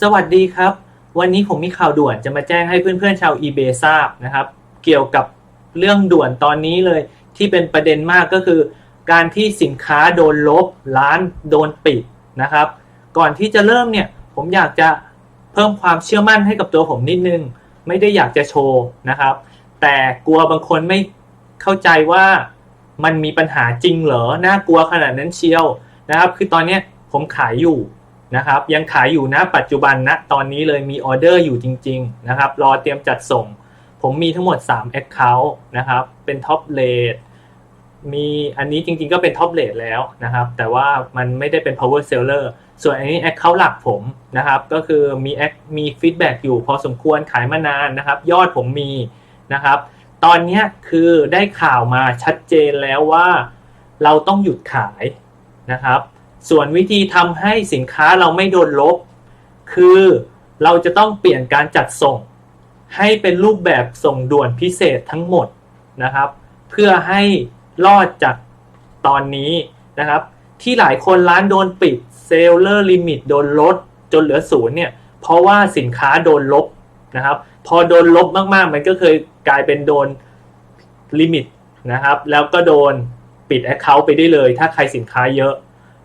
สวัสดีครับ วันนี้ผมมีข่าวด่วนจะมาแจ้งให้เพื่อนๆชาว eBay ทราบนะครับ เกี่ยวกับเรื่องด่วนตอนนี้เลยที่เป็นประเด็นมากก็คือ การที่สินค้าโดนลบ ร้านโดนปิดนะครับ ก่อนที่จะเริ่มเนี่ยผมอยากจะเพิ่มความเชื่อมั่นให้กับตัวผมนิดนึง ไม่ได้อยากจะโชว์นะครับ แต่กลัวบางคนไม่เข้าใจว่ามันมีปัญหาจริงเหรอน่ากลัวขนาดนั้นเชียวนะครับ คือตอนนี้ผมขายอยู่ นะครับยังขายอยู่นะปัจจุบันนะตอนนี้เลยมีออเดอร์อยู่จริงๆนะครับรอเตรียมจัดส่ง ผมมีทั้งหมด 3 Account นะครับเป็นท็อปเลทมีอันนี้จริงๆก็เป็นท็อปเลทแล้วนะครับแต่ว่ามันไม่ได้เป็น power seller ส่วนอันนี้ Account หลักผมนะครับก็คือมี Ac- มีฟีดแบ็กอยู่พอสมควรขายมานานนะครับยอดผมมีนะครับตอนนี้คือได้ข่าวมาชัดเจนแล้วว่าเราต้องหยุดขายนะครับ ส่วนวิธีทำให้สินค้าเราไม่โดนลบ คือเราจะต้องเปลี่ยนการจัดส่ง ให้เป็นรูปแบบส่งด่วนพิเศษทั้งหมดนะครับ เพื่อให้รอดจากตอนนี้นะครับ ที่หลายคนร้านโดนปิดเซลเลอร์ลิมิตโดนลด จนเหลือศูนย์เนี่ยเพราะว่าสินค้าโดนลบนะครับ พอโดนลบมากๆ มันก็เคยกลายเป็นโดนลิมิตนะครับ แล้วก็โดนปิด Account ไปได้เลย ถ้าใครสินค้าเยอะ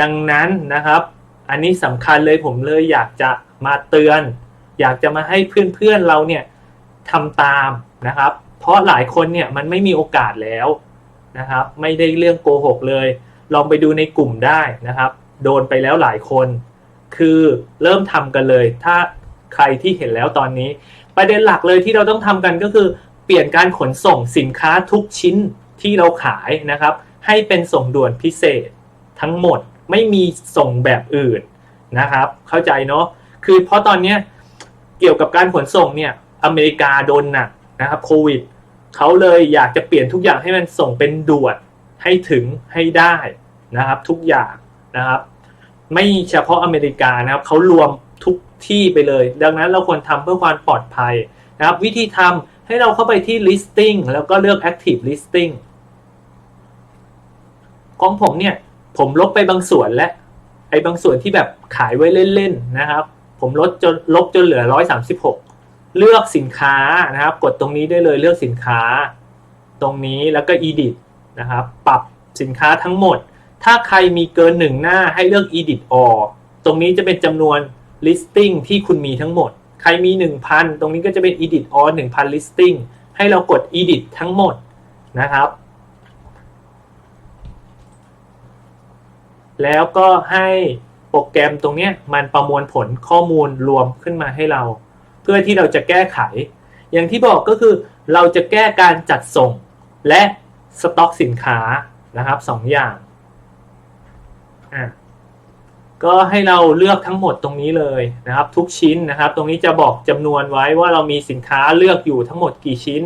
ดังนั้นนะครับ อันนี้สำคัญเลยผมเลยอยากจะมาเตือน อยากจะมาให้เพื่อนๆเราเนี่ยทำตามนะครับ เพราะหลายคนเนี่ยมันไม่มีโอกาสแล้วนะครับ ไม่ได้เรื่องโกหกเลย ลองไปดูในกลุ่มได้นะครับ โดนไปแล้วหลายคน คือเริ่มทำกันเลย ถ้าใครที่เห็นแล้วตอนนี้ ประเด็นหลักเลยที่เราต้องทำกันก็คือ เปลี่ยนการขนส่งสินค้าทุกชิ้นที่เราขายนะครับ ให้เป็นส่งด่วนพิเศษทั้งหมด ไม่มีส่งแบบอื่นนะครับ เข้าใจเนาะคือเพราะตอนเนี้ยเกี่ยวกับการขนส่งเนี่ยอเมริกาโดนหนักนะครับโควิดเขาเลยอยากจะเปลี่ยนทุกอย่างให้มันส่งเป็นด่วนให้ถึงให้ได้นะครับ ทุกอย่างนะครับ ไม่เฉพาะอเมริกานะครับเขารวมทุกที่ไปเลย ดังนั้นเราควรทำเพื่อความปลอดภัยนะครับ วิธีทำให้เราเข้าไปที่ listing แล้วก็เลือก active listing ของผมเนี่ย ผมลบไปบางส่วนและไอ้บางส่วนที่แบบขายไว้เล่นๆนะครับ ผมลดจนลบจนเหลือ136เลือกสินค้านะครับ กดตรงนี้ได้เลยเลือกสินค้า ตรงนี้แล้วก็ edit นะครับ ปรับสินค้าทั้งหมด ถ้าใครมีเกินหนึ่งหน้าให้เลือก edit all ตรงนี้จะเป็นจำนวน listing ที่คุณมีทั้งหมด ใครมี 1,000 ตรงนี้ก็จะเป็น edit all 1,000 listing ให้เรากด edit ทั้งหมดนะครับ แล้วก็ให้โปรแกรมตรงนี้มันประมวลผลข้อมูลรวมขึ้นมาให้เรา เพื่อที่เราจะแก้ไข อย่างที่บอกก็คือเราจะแก้การจัดส่งและสต็อกสินค้านะครับสองอย่างอะก็ให้เราเลือกทั้งหมดตรงนี้เลยนะครับ ทุกชิ้นนะครับ ตรงนี้จะบอกจำนวนไว้ว่าเรามีสินค้าเลือกอยู่ทั้งหมดกี่ชิ้น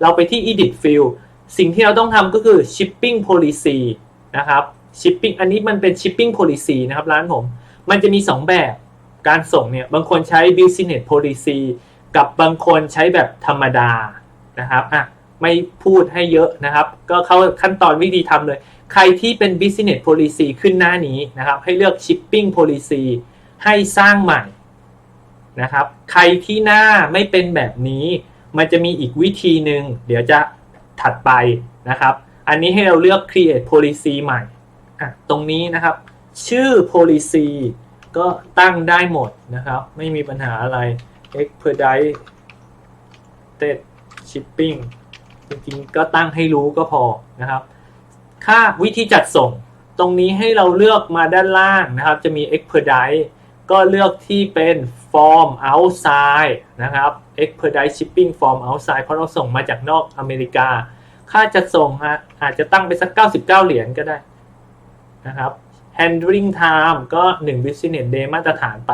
เราไปที่ edit field สิ่งที่เราต้องทำก็คือ shipping policy นะครับ shipping อันนี้มันเป็น shipping policy นะครับร้านผม มันจะมี 2 แบบการส่งเนี่ย บางคนใช้ business policy กับบางคนใช้แบบธรรมดานะครับอะไม่พูดให้เยอะนะครับ ก็เข้าขั้นตอนวิธีทำเลย ใครที่เป็น business policy ขึ้นหน้านี้นะครับ ให้เลือก shipping policy ให้สร้างใหม่นะครับ ใครที่หน้าไม่เป็นแบบนี้ มันจะมีอีกวิธีหนึ่งเดี๋ยวจะถัดไปนะครับ อันนี้ให้เราเลือก create policy ใหม่ อะตรงนี้นะครับ ชื่อ policy ก็ตั้งได้หมดนะครับ ไม่มีปัญหาอะไร expedite shipping จริงๆ ก็ตั้งให้รู้ก็พอนะครับ ค่าวิธีจัดส่ง ตรงนี้ให้เราเลือกมาด้านล่างนะครับ จะมี expedite ก็เลือกที่เป็น form outside นะครับ expedite shipping form outside เพราะเราส่งมาจากนอกอเมริกา ค่าจัดส่งฮะอาจจะตั้งไปสัก 99 เหรียญก็ได้ นะครับ handling time ก็ 1 business day มาตรฐานไป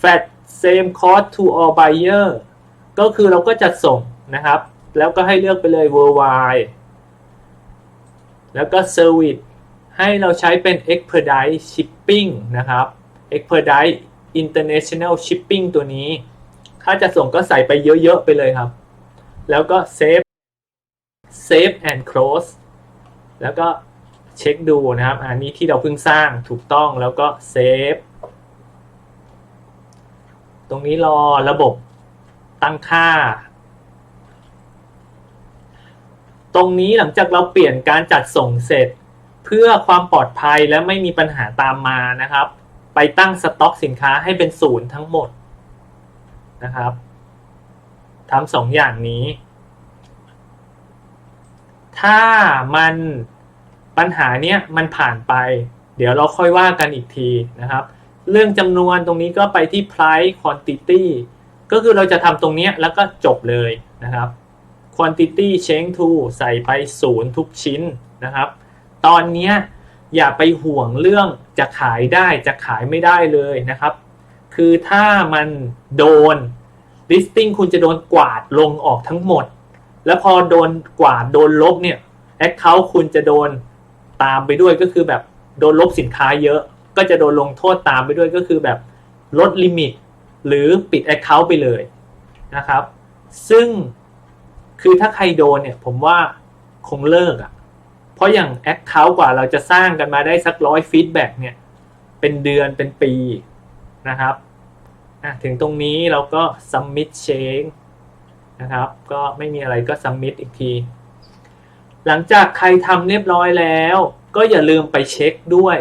Flat same cost to all buyer ก็คือเราก็จัดส่งนะครับ แล้วก็ให้เลือกไปเลย worldwide แล้วก็ service ให้เราใช้เป็น expedite shipping นะครับ expedite international shipping ตัวนี้ ค่าจัดส่งก็ใส่ไปเยอะ ๆ ไปเลยครับ แล้วก็ save save and close แล้วก็ เช็คดูนะครับ อันนี้ที่เราเพิ่งสร้างถูกต้องแล้วก็เซฟ ตรงนี้รอระบบตั้งค่า ตรงนี้หลังจากเราเปลี่ยนการจัดส่งเสร็จ เพื่อความปลอดภัยและไม่มีปัญหาตามมานะครับ ไปตั้งสต็อกสินค้าให้เป็นศูนย์ทั้งหมดนะครับทำสองอย่างนี้ ถ้ามัน ปัญหาเนี้ยมันผ่านไป เดี๋ยวเราค่อยว่ากันอีกทีนะครับ เรื่องจำนวนตรงนี้ก็ไปที่ price quantity ก็คือเราจะทำตรงเนี้ยแล้วก็จบเลยนะครับ quantity change to ใส่ไปศูนย์ทุกชิ้นนะครับ ตอนเนี้ยอย่าไปห่วงเรื่องจะขายได้จะขายไม่ได้เลยนะครับ คือถ้ามันโดน listing คุณจะโดนกวาดลงออกทั้งหมด แล้วพอโดนกวาดโดนลบเนี่ย account คุณจะโดน ตามไปด้วยก็คือแบบโดนลบสินค้าเยอะ ก็จะโดนลงโทษตามไปด้วยก็คือแบบลดลิมิต หรือปิด Account ไปเลยนะครับ ซึ่งคือถ้าใครโดนเนี่ยผมว่าคงเลิกอะ่ะ เพราะอย่าง Account กว่าเราจะสร้างกันมาได้สักร้อยฟีดแบ็กเนี่ย เป็นเดือนเป็นปีนะครับถึงตรงนี้เราก็ submit change นะครับ ก็ไม่มีอะไรก็ submit อีกที หลังจากใครทำเรียบร้อยแล้ว ก็อย่าลืมไปเช็คด้วย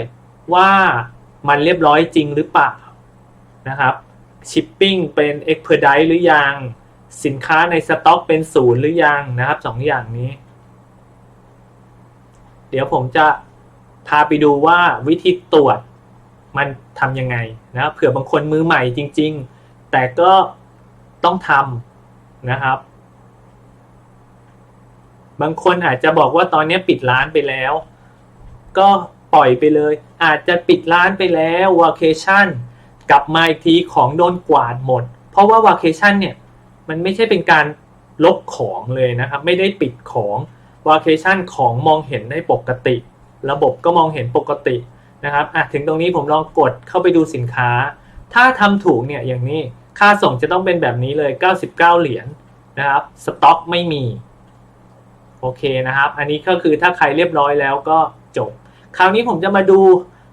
ว่ามันเรียบร้อยจริงหรือเปล่านะครับชิปปิ้งเป็น expedite หรือยัง สินค้าในสต็อกเป็นศูนย์หรือยังนะครับสองอย่างนี้ เดี๋ยวผมจะพาไปดูว่าวิธีตรวจมันทำยังไงนะเผื่อบางคนมือใหม่จริง ๆ แต่ก็ต้องทำนะครับ บางคนอาจจะบอกว่าตอนนี้ปิดร้านไปแล้ว ก็ปล่อยไปเลย อาจจะปิดร้านไปแล้ววาเคชั่นกลับมาอีกทีของโดนกวาดหมด เพราะว่าวาเคชั่นเนี่ยมันไม่ใช่เป็นการลบของเลยนะครับ ไม่ได้ปิดของวาเคชั่นของมองเห็นได้ปกติ ระบบก็มองเห็นปกตินะครับอะถึงตรงนี้ผมลองกดเข้าไปดูสินค้า ถ้าทำถูกเนี่ยอย่างนี้ค่าส่งจะต้องเป็นแบบนี้เลย 99 เหรียญนะครับสต็อกไม่มี โอเคนะครับ อันนี้ก็คือถ้าใครเรียบร้อยแล้วก็จบ คราวนี้ผมจะมาดู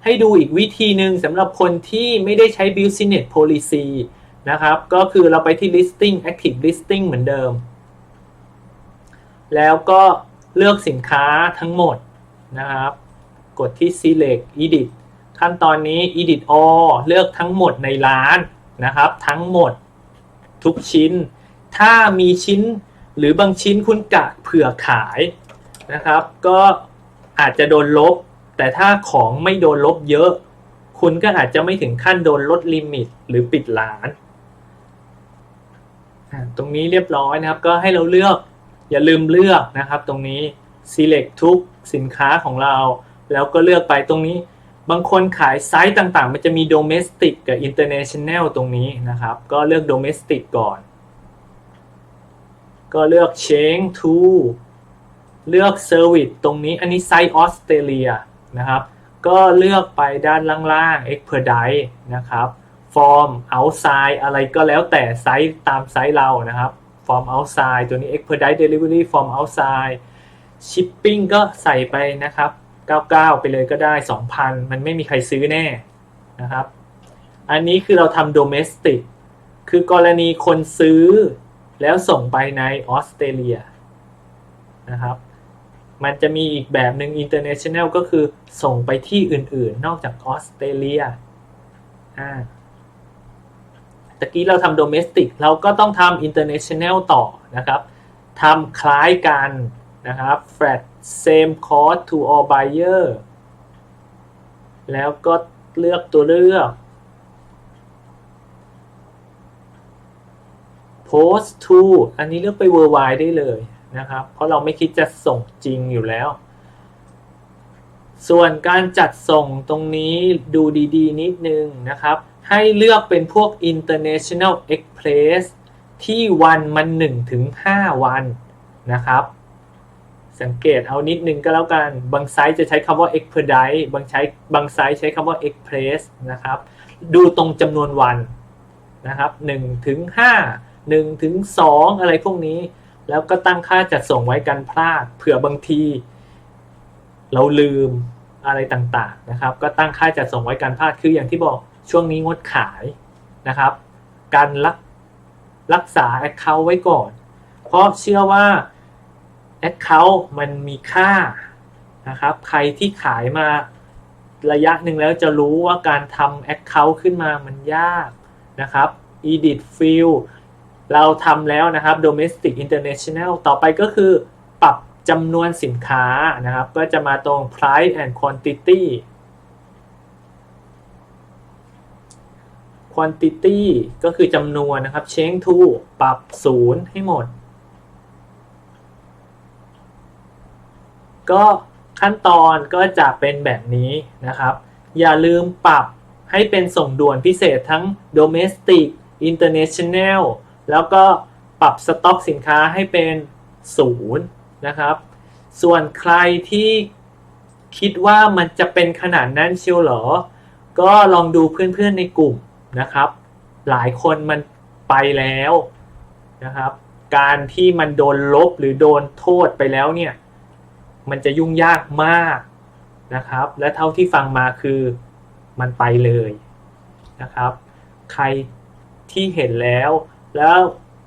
ให้ดูอีกวิธีหนึ่งสำหรับคนที่ไม่ได้ใช้ business policy นะครับ ก็คือเราไปที่ listing active listing เหมือนเดิม แล้วก็เลือกสินค้าทั้งหมดนะครับ กดที่ select edit ขั้นตอนนี้ edit all เลือกทั้งหมดในร้านนะครับ ทั้งหมดทุกชิ้น ถ้ามีชิ้น หรือบางชิ้นคุณกะเผื่อขายนะครับ ก็อาจจะโดนลบ แต่ถ้าของไม่โดนลบเยอะ คุณก็อาจจะไม่ถึงขั้นโดนลดลิมิต หรือปิดร้าน ตรงนี้เรียบร้อยนะครับ ก็ให้เราเลือกอย่าลืมเลือกนะครับ ตรงนี้ select ทุกสินค้าของเรา แล้วก็เลือกไปตรงนี้ บางคนขายไซส์ต่างๆ มันจะมี domestic กับ international ตรงนี้นะครับ ก็เลือก domestic ก่อน ก็เลือก change to เลือก service ตรงนี้อันนี้ไซส์ออสเตรเลียนะครับ ก็เลือกไปด้านล่างๆ expedite นะครับ form outside อะไรก็แล้วแต่ไซส์ตามไซส์เรานะครับ form outside ตัวนี้ expedite delivery form outside shipping ก็ใส่ไปนะครับ 99 ไปเลยก็ได้ 2,000 มันไม่มีใครซื้อแน่นะครับ อันนี้คือเราทำ domestic คือกรณีคนซื้อ แล้วส่งไปในออสเตรเลียนะครับ มันจะมีอีกแบบหนึ่ง international ก็คือส่งไปที่อื่นๆ นอกจากออสเตรเลียอ่าตะกี้เราทำ domestic เราก็ต้องทำ international ต่อนะครับทำคล้ายกันนะครับ flat same cost to all buyer แล้วก็เลือกตัวเลือก post to อันนี้เลือกไป worldwide ได้เลยนะครับ เพราะเราไม่คิดจะส่งจริงอยู่แล้ว ส่วนการจัดส่งตรงนี้ดูดีๆ นิดนึงนะครับ ให้เลือกเป็นพวก international express ที่วันมัน1ถึง5วันนะครับ สังเกตเอานิดนึงก็แล้วกัน บางไซต์จะใช้คำว่า expedite บางใช้บางไซต์ใช้คำว่า express นะครับ ดูตรงจำนวนวันนะครับ1ถึง5 1ถึง2อะไรพวกนี้ แล้วก็ตั้งค่าจัดส่งไว้กันพลาด เผื่อบางที เราลืมอะไรต่างๆนะครับ ก็ตั้งค่าจัดส่งไว้กันพลาดคืออย่างที่บอกช่วงนี้งดขายนะครับ การรักรักษา Account ไว้ก่อน เพราะเชื่อว่า Account มันมีค่านะครับ ใครที่ขายมาระยะหนึ่งแล้วจะรู้ว่าการทำ Account ขึ้นมามันยากนะครับ Edit Field เราทำแล้วนะครับ Domestic International ต่อไปก็คือปรับจำนวนสินค้านะครับ ก็จะมาตรง Price and Quantity quantity ก็คือจำนวนนะครับ change to ปรับศูนย์ให้หมด ก็ขั้นตอนก็จะเป็นแบบนี้นะครับ อย่าลืมปรับให้เป็นส่งด่วนพิเศษทั้ง domestic international แล้วก็ปรับสต็อกสินค้าให้เป็นศูนย์นะครับ ส่วนใครที่คิดว่ามันจะเป็นขนาดนั้นเชียวเหรอ ก็ลองดูเพื่อนๆในกลุ่มนะครับ หลายคนมันไปแล้วนะครับ การที่มันโดนลบหรือโดนโทษไปแล้วเนี่ย มันจะยุ่งยากมากนะครับ และเท่าที่ฟังมาคือมันไปเลยนะครับ ใครที่เห็นแล้ว แล้ว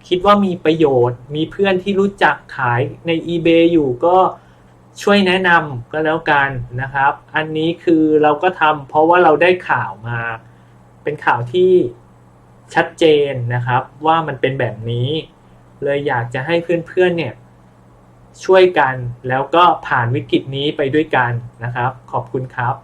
คิดว่ามีประโยชน์ มีเพื่อนที่รู้จักขายใน eBay อยู่ก็ช่วยแนะนำก็แล้วกันนะครับ อันนี้คือเราก็ทำเพราะว่าเราได้ข่าวมา เป็นข่าวที่ชัดเจนนะครับว่ามันเป็นแบบนี้ เลยอยากจะให้เพื่อนๆเนี่ยช่วยกันแล้วก็ผ่านวิกฤตนี้ไปด้วยกันนะครับ ขอบคุณครับ